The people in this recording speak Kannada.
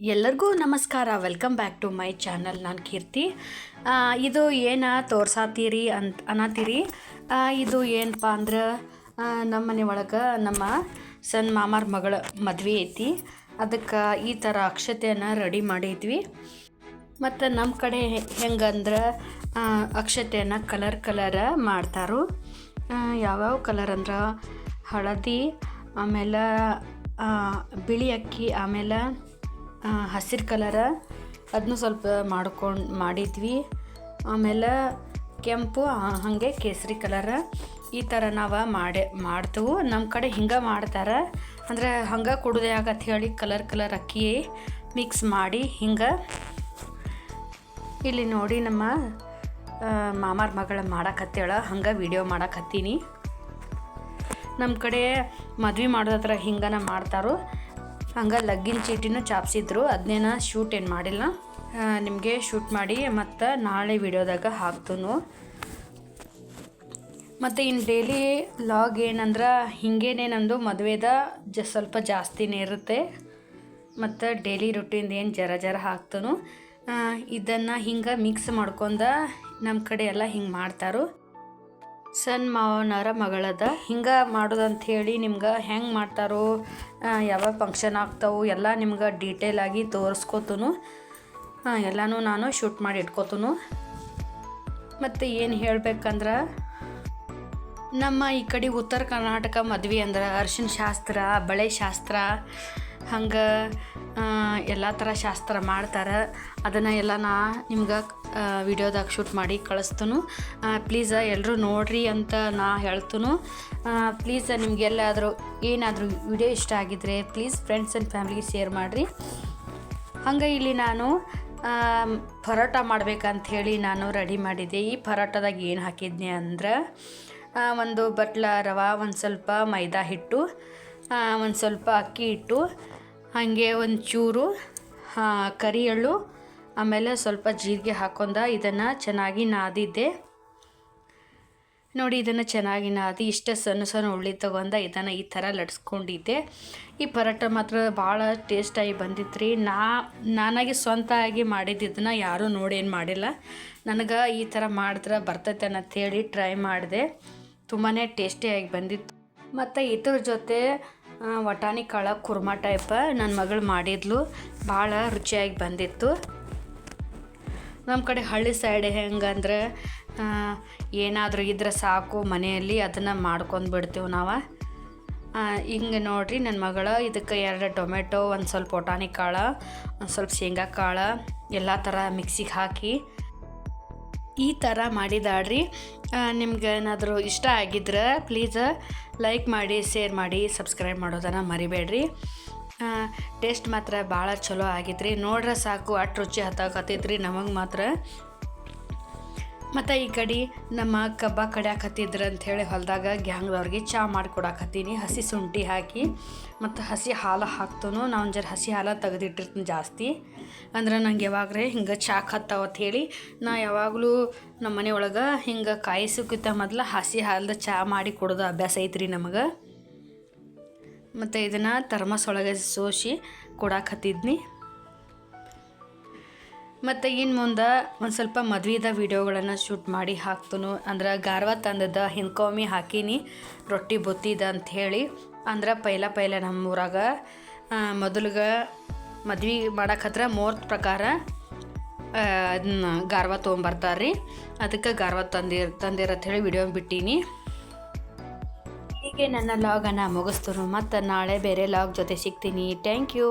ಎಲ್ಲರಿಗೂ ನಮಸ್ಕಾರ. Welcome back to my channel ನಾನು ಕೀರ್ತಿ. ಇದು ಏನು ತೋರ್ಸಾತೀರಿ ಅಂತ ಅನ್ನತ್ತೀರಿ ಇದು ಏನಪ್ಪ ಅಂದ್ರೆ ನಮ್ಮ ಮನೆ ಒಳಗೆ ನಮ್ಮ ಸಣ್ಣ ಮಾಮಾರ ಮಗಳ ಮದುವೆ ಐತಿ. ಅದಕ್ಕೆ ಈ ಥರ ಅಕ್ಷತೆಯನ್ನು ರೆಡಿ ಮಾಡಿದ್ವಿ ಮತ್ತು ನಮ್ಮ ಕಡೆ ಹೆಂಗಂದ್ರೆ ಅಕ್ಷತೆಯನ್ನು ಕಲರ್ ಕಲರ ಮಾಡ್ತಾರು. ಯಾವ್ಯಾವ ಕಲರ್ ಅಂದ್ರೆ, ಹಳದಿ, ಆಮೇಲೆ ಬಿಳಿ ಅಕ್ಕಿ, ಆಮೇಲೆ ಹಸಿರು ಕಲರ ಅದನ್ನು ಸ್ವಲ್ಪ ಮಾಡ್ಕೊಂಡು ಮಾಡಿದ್ವಿ. ಆಮೇಲೆ ಕೆಂಪು ಹಾಗೆ ಕೇಸರಿ ಕಲರ ಈ ಥರ ನಾವು ಮಾಡೇ, ಮಾಡ್ತೇವೆ. ನಮ್ಮ ಕಡೆ ಹಿಂಗೆ ಮಾಡ್ತಾರೆ. ಅಂದರೆ ಹಂಗೆ ಕುಡ್ದೆ ಆಗತ್ತೆ ಹೇಳಿ ಕಲರ್ ಕಲರ್ ಅಕ್ಕಿ ಮಿಕ್ಸ್ ಮಾಡಿ ಹಿಂಗೆ. ಇಲ್ಲಿ ನೋಡಿ ನಮ್ಮ ಮಾಮಾರ ಮಗಳ ಮಾಡಕತ್ತೇಳ. ಹಂಗೆ ವಿಡಿಯೋ ಮಾಡಕತ್ತೀನಿ. ನಮ್ಮ ಕಡೆ ಮದ್ವೆ ಮಾಡೋದ್ರ ಹಿಂಗನ ಮಾಡ್ತಾರೋ. ಹಂಗೆ ಲಗ್ಗಿನ ಚೀಟಿನೂ ಚಾಪ್ಸಿದ್ರು ಅದನ್ನೇನ ಶೂಟ್ ಏನು ಮಾಡಿಲ್ಲ. ನಿಮಗೆ ಶೂಟ್ ಮಾಡಿ ಮತ್ತು ನಾಳೆ ವಿಡಿಯೋದಾಗ ಹಾಕ್ತನು. ಮತ್ತು ಇನ್ನು ಡೈಲಿ ಲಾಗ್ ಏನಂದ್ರೆ ಹಿಂಗೇನೆ ನಂದು ಮದುವೆದ ಜ, ಸ್ವಲ್ಪ ಜಾಸ್ತಿನೇ ಇರುತ್ತೆ. ಮತ್ತು ಡೈಲಿ ರೊಟೀನ್ ಏನು ಜರ ಜರ ಹಾಕ್ತನು. ಇದನ್ನು ಹಿಂಗೆ ಮಿಕ್ಸ್ ಮಾಡ್ಕೊಂಡ ನಮ್ಮ ಕಡೆ ಎಲ್ಲ ಹಿಂಗೆ ಮಾಡ್ತಾರೋ. ಸಣ್ಣ ಮಾವನವರ ಮಗಳದ ಹಿಂಗೆ ಮಾಡೋದಂತ ಹೇಳಿ ನಿಮ್ಗೆ ಹೆಂಗೆ ಮಾಡ್ತಾರೋ ಯಾವ ಫಂಕ್ಷನ್ ಆಗ್ತಾವು ಎಲ್ಲ ನಿಮ್ಗೆ ಡೀಟೇಲಾಗಿ ತೋರಿಸ್ಕೋತನು. ಎಲ್ಲನೂ ನಾನು ಶೂಟ್ ಮಾಡಿ ಇಟ್ಕೋತನು. ಮತ್ತು ಏನು ಹೇಳ್ಬೇಕಂದ್ರೆ, ನಮ್ಮ ಈ ಕಡೆ ಉತ್ತರ ಕರ್ನಾಟಕ ಮದ್ವೆ ಅಂದ್ರೆ ಅರ್ಶಿನ ಶಾಸ್ತ್ರ, ಬಳೆ ಶಾಸ್ತ್ರ ಹಂಗೆ ಎಲ್ಲ ಥರ ಶಾಸ್ತ್ರ ಮಾಡ್ತಾರೆ. ಅದನ್ನು ಎಲ್ಲ ನಾ ನಿಮ್ಗೆ ವಿಡಿಯೋದಾಗ ಶೂಟ್ ಮಾಡಿ ಕಳಿಸ್ತನು. ಪ್ಲೀಸ ಎಲ್ಲರೂ ನೋಡ್ರಿ ಅಂತ ನಾ ಹೇಳ್ತನು. ಪ್ಲೀಸ್ ನಿಮಗೆಲ್ಲಾದರೂ ಏನಾದರೂ ವಿಡಿಯೋ ಇಷ್ಟ ಆಗಿದ್ರೆ ಪ್ಲೀಸ್ ಫ್ರೆಂಡ್ಸ್ ಆ್ಯಂಡ್ ಫ್ಯಾಮ್ಲಿಗೆ ಶೇರ್ ಮಾಡಿರಿ. ಹಂಗೆ ಇಲ್ಲಿ ನಾನು ಪರೋಟ ಮಾಡ್ಬೇಕಂತ ಹೇಳಿ ನಾನು ರೆಡಿ ಮಾಡಿದ್ದೆ. ಈ ಪರೋಟದಾಗ ಏನು ಹಾಕಿದ್ನಿ ಅಂದ್ರೆ ಒಂದು ಬಟ್ಲ, ರವಾ, ಒಂದು ಸ್ವಲ್ಪ ಮೈದಾ ಹಿಟ್ಟು ಒಂದು ಸ್ವಲ್ಪ ಅಕ್ಕಿ ಹಿಟ್ಟು, ಹಾಗೆ ಒಂದು ಚೂರು ಕರಿ ಆಮೇಲೆ ಸ್ವಲ್ಪ ಜೀರಿಗೆ ಹಾಕೊಂಡ ಇದನ್ನು ಚೆನ್ನಾಗಿ ನಾದಿದ್ದೆ. ನೋಡಿ ಇದನ್ನು ಚೆನ್ನಾಗಿ ನಾದಿ, ಇಷ್ಟೇ ಸಣ್ಣ ಸಣ್ಣ ಉಳ್ಳಿ ತೊಗೊಂಡ ಇದನ್ನು ಈ ಥರ ಲಟ್ಸ್ಕೊಂಡಿದ್ದೆ. ಈ ಪರೋಟ ಮಾತ್ರ ಭಾಳ ಟೇಸ್ಟಾಗಿ ಬಂದಿತ್ತು ರೀ ನಾ, ನಾನಾಗಿ ಸ್ವಂತವಾಗಿ ಮಾಡಿದ್ದನ್ನು ಯಾರೂ ನೋಡಿ ಏನು ಮಾಡಿಲ್ಲ. ನನಗೆ ಈ ಥರ ಮಾಡಿದ್ರೆ ಬರ್ತೈತೆ ಅನ್ನತ್ತೇಳಿ ಟ್ರೈ ಮಾಡಿದೆ. ತುಂಬಾ ಟೇಸ್ಟಿಯಾಗಿ ಬಂದಿತ್ತು. ಮತ್ತು ಇದ್ರ ಜೊತೆ ವಟಾಣಿ ಕಾಳ ಕುರ್ಮಾ ಟೈಪ ನನ್ನ ಮಗಳು ಮಾಡಿದ್ಲು. ಭಾಳ ರುಚಿಯಾಗಿ ಬಂದಿತ್ತು. ನಮ್ಮ ಕಡೆ ಹಳ್ಳಿ ಸೈಡ್ ಹೆಂಗಂದ್ರೆ ಏನಾದರೂ ಇದ್ರೆ ಸಾಕು, ಮನೆಯಲ್ಲಿ ಅದನ್ನು ಮಾಡ್ಕೊಂಡು ಬಿಡ್ತೀವಿ ನಾವು. ಹಿಂಗೆ ನೋಡಿರಿ ನನ್ನ ಮಗಳು, ಇದಕ್ಕೆ ಎರಡು ಟೊಮೆಟೊ, ಒಂದು ಸ್ವಲ್ಪ ಒಟಾಣಿ ಕಾಳು, ಒಂದು ಸ್ವಲ್ಪ ಶೇಂಗಾ ಕಾಳು, ಎಲ್ಲ ಥರ ಮಿಕ್ಸಿಗೆ ಹಾಕಿ ಈ ಥರ ಮಾಡಿದಾಡ್ರಿ. ನಿಮ್ಗೆ ಏನಾದರೂ ಇಷ್ಟ ಆಗಿದ್ರೆ ಪ್ಲೀಸ್ ಲೈಕ್ ಮಾಡಿ ಶೇರ್ ಮಾಡಿ ಸಬ್ಸ್ಕ್ರೈಬ್ ಮಾಡೋದನ್ನು ಮರಿಬೇಡ್ರಿ. ಟೇಸ್ಟ್ ಮಾತ್ರ ಭಾಳ ಚಲೋ ಆಗಿದ್ರಿ ನೋಡ್ರೆ ಸಾಕು, ಅಷ್ಟು ರುಚಿ ಹತ್ತಾಕತ್ತೈತ್ರಿ, ನಮಗೆ ಮಾತ್ರ. ಮತ್ತು ಈ ಕಡೆ ನಮ್ಮ ಕಬ್ಬ ಕಡ್ಯಾಕತ್ತಿದ್ರು ಅಂಥೇಳಿ ಹೊಲದಾಗ ಗ್ಯಾಂಗ್ದವ್ರಿಗೆ ಚಾ ಮಾಡಿಕೊಡಾಕತ್ತೀನಿ. ಹಸಿ ಶುಂಠಿ ಹಾಕಿ ಮತ್ತು ಹಸಿ ಹಾಲು ಹಾಕ್ತೂ ನಾವು ಜರ ಹಸಿ ಹಾಲು ತೆಗೆದಿಟ್ಟಿರ್ತೀನಿ ಜಾಸ್ತಿ. ಅಂದ್ರೆ ನಂಗೆ ಯಾವಾಗ್ರೆ ಹಿಂಗೆ ಚಹಾ ಹತ್ತಾವತ್ತು ಹೇಳಿ ನಾ ಯಾವಾಗಲೂ ನಮ್ಮ ಮನೆ ಒಳಗೆ ಹಿಂಗೆ ಕಾಯಿಸೋಕ್ಕಿಂತ ಮೊದಲು ಹಸಿ ಹಾಲ್ದ ಚಹಾ ಮಾಡಿ ಕೊಡೋದು ಅಭ್ಯಾಸ ಐತ್ರಿ ನಮಗೆ. ಮತ್ತು ಇದನ್ನು ಥರ್ಮಸ್ ಒಳಗೆ ಸೋಸಿ ಕೊಡಾಕತ್ತಿದ್ನಿ. ಮತ್ತು ಇನ್ನು ಮುಂದೆ ಒಂದು ಸ್ವಲ್ಪ ಮದುವೆದ ವೀಡಿಯೋಗಳನ್ನು ಶೂಟ್ ಮಾಡಿ ಹಾಕ್ತನು. ಅಂದ್ರೆ ಗಾರ್ವ ತಂದದ ಹಿಂದ್ಕೊಮ್ಮಿ ಹಾಕೀನಿ. ರೊಟ್ಟಿ ಬುತ್ತಿದ ಅಂತ ಹೇಳಿ. ಅಂದ್ರೆ ಪೈಲ ಪೈಲ ನಮ್ಮೂರಾಗ ಮೊದಲಿಗೆ ಮದ್ವೆ ಮಾಡಕತ್ರ ಮೂರ್ತ ಪ್ರಕಾರ ಅದನ್ನ ಗಾರ್ವ ತೊಗೊಂಬರ್ತಾರೆ ರೀ ಅದಕ್ಕೆ ಗಾರ್ವ ತಂದಿರ್ ಹೇಳಿ ವಿಡಿಯೋ ಬಿಟ್ಟೀನಿ. ಹೀಗೆ ನನ್ನ ಲಾಗನ್ನು ಮುಗಿಸ್ತರು ಮತ್ತು ನಾಳೆ ಬೇರೆ ಲಾಗ್ ಜೊತೆ ಸಿಗ್ತೀನಿ. Thank you